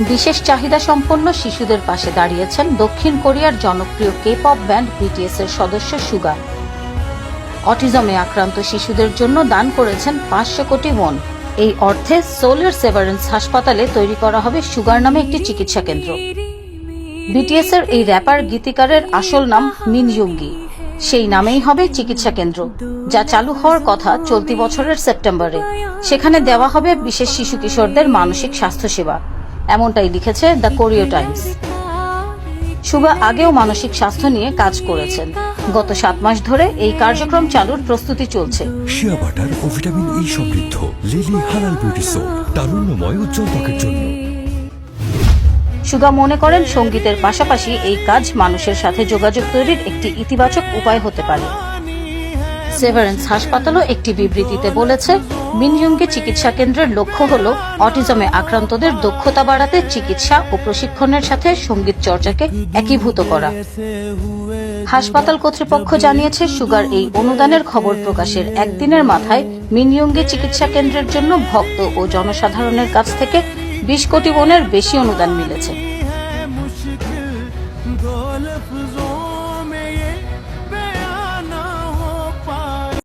বিশেষ চাহিদা সম্পন্ন শিশুদের পাশে দাঁড়িয়েছেন দক্ষিণ কোরিয়ার জনপ্রিয় কে পপ ব্যান্ড বিটিএস এর সদস্য সুগা। অটিজমে আক্রান্ত শিশুদের জন্য দান করেছেন পাঁচশো কোটি ওন এই অর্থে সোলের সেভারেন্স হাসপাতালে তৈরি করা হবে সুগার নামে একটি চিকিৎসা কেন্দ্র। বিটিএস এর এই র্যাপার গীতিকারের আসল নাম মিন ইয়ুঙ্গি সেই নামেই হবে চিকিৎসা কেন্দ্র, যা চালু হওয়ার কথা চলতি বছরের সেপ্টেম্বরে। সেখানে দেওয়া হবে বিশেষ শিশু কিশোরদের মানসিক স্বাস্থ্যসেবা। এমনটাই লিখেছে দ্য কোরিও টাইমস। সুগা আগেও মানসিক স্বাস্থ্য নিয়ে কাজ করেছেন। গত সাত মাস ধরে এই কার্যক্রম চালুর প্রস্তুতি চলছে। শিয়া বাটার ও ভিটামিন ই সমৃদ্ধ লিলি হালাল বিউটি সোপ তারুণ্যময় উজ্জ্বল ত্বকের জন্য। সুগা মনে করেন সঙ্গীতের পাশাপাশি এই কাজ মানুষের সাথে যোগাযোগ তৈরির একটি ইতিবাচক উপায় হতে পারে। সেভারেন্স হাসপাতালও একটি বিবৃতিতে বলেছে, মিনজুমকে চিকিৎসা কেন্দ্রের লক্ষ্য হল অটিজমে আক্রান্তদের দক্ষতা বাড়াতে চিকিৎসা ও প্রশিক্ষণের সাথে সংগীত চর্চাকে একীভূত করা। হাসপাতাল কর্তৃপক্ষ জানিয়েছে, সুগার এই অনুদানের খবর প্রকাশের একদিনের মাথায় মিনিয়ঙ্গে চিকিৎসা কেন্দ্রের জন্য ভক্ত ও জনসাধারণের কাছ থেকে বিশ কোটি বনের বেশি অনুদান মিলেছে।